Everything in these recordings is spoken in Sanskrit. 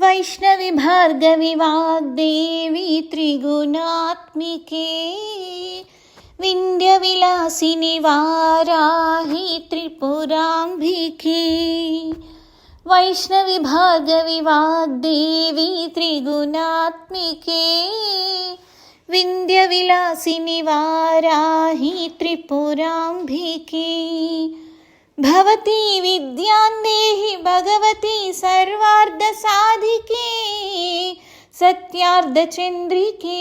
वैष्णवि वाग्देवी त्रिगुणात्मिके विन्द्यविलासिनि वाराहि त्रिपुराम्बिके वैष्णवि भार्गवि वाग्देवी त्रिगुणात्मिके विन्द्यविलासिनि वाराहि त्रिपुराम्बिके भवती विद्यान्देहि भगवती सर्वार्धसाधिके सत्यार्धचन्द्रिके।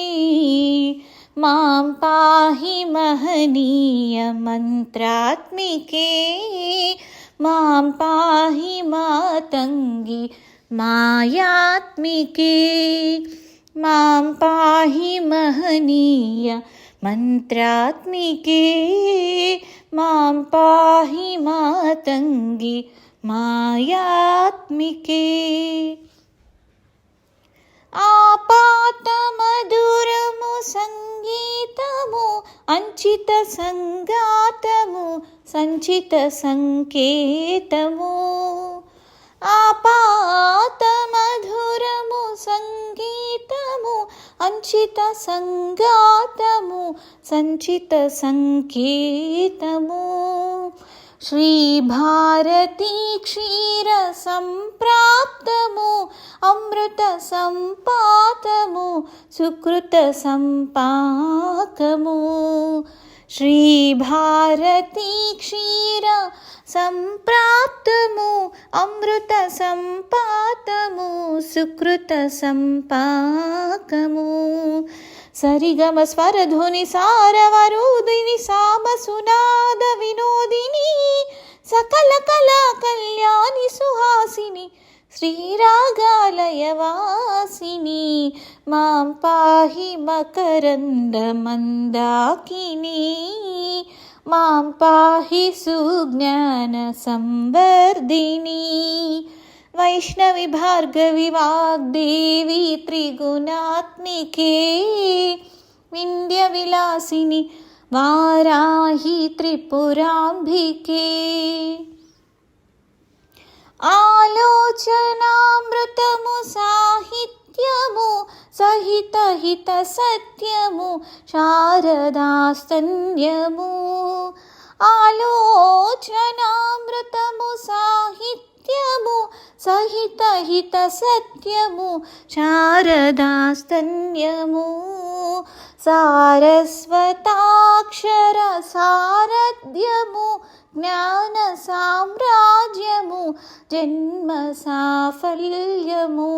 मां पाहि महनीयमन्त्रात्मिके मां पाहि मातङ्गि मायात्मिके। मां पाहि महनीय मन्त्रात्मिके मां पाहि मातङ्गि मायात्मिके आपातमधुरमु सङ्गीतमु अञ्चितसङ्गातमु सञ्चितसङ्केतमु आपातमधुरमु అంచిత సంఘాతము సంచిత సంకేతము. శ్రీ భారతీ క్షీర సంప్రాప్తము అమృత సంపాతము సుకృత సంపాకము. श्रीभारती क्षीर सम्प्राप्तमु अमृतसम्पातमु सुकृतसम्पाकमु सरिगमस्वरध्वनि सारवरोदिनि सामसुनादविनोदिनी सकलकला कल्याणि सुहासिनि श्रीरागालयवासिनी मां पाहि मकरन्दमन्दाकिनी। मां पाहि सुज्ञानसंवर्धिनी। वैष्णवि भार्गवि वाग्देवी त्रिगुणात्मिके। विन्द्यविलासिनि वाराहि त्रिपुराम्बिके आलोचनामृतमु साहित्यमु సహిత హిత సత్యము శారదాస్తన్యము. ఆలోచనామృతము సాహిత్యము సహిత హిత సత్యము శారదాస్తన్యము. సారస్వతాక్షర సారథ్యము జ్ఞాన సామ్రాజ్యము జన్మ సాఫల్యము.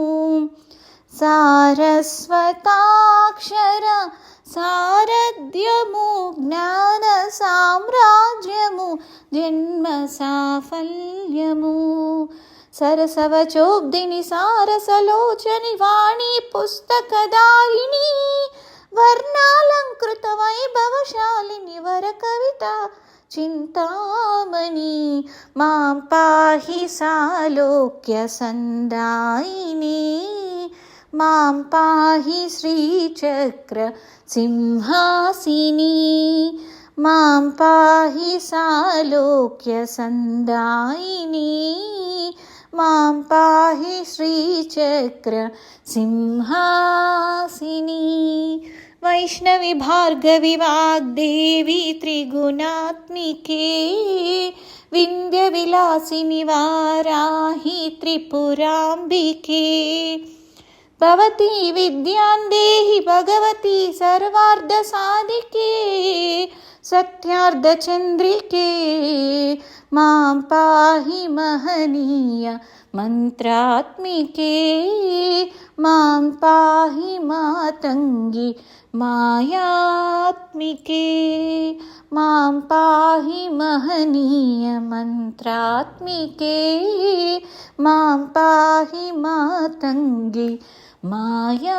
సారస్వతాక్షర సారథ్యము జ్ఞాన సామ్రాజ్యము జన్మ సాఫల్యము. సరసవచోబ్దిని సారసలోచని వాణి పుస్తకదారిణి వర్ణాలంకృత వైభవశాలిని వర కవిత చింతామణి మాం పాహి సాలోక్య సందాయిని. मां पाहि श्रीचक्र सिंहासिनी। मां पाहि सालोक्यसन्दायिनी मां पाहि श्रीचक्र सिंहासिनी। वैष्णवि भार्गवि वाग्देवी त्रिगुणात्मिके। विन्द्यविलासिनि वाराहि त्रिपुराम्बिके भवती विद्यान्देहि भगवती सर्वार्धसाधिके सत्यार्धचन्द्रिके। मां पाहि महनीय मन्त्रात्मिके। मां पाहि मातङ्गि मायात्मिके। मां पाहि महनीयमन्त्रात्मिके मां पाहि मातङ्गि मायात्मिके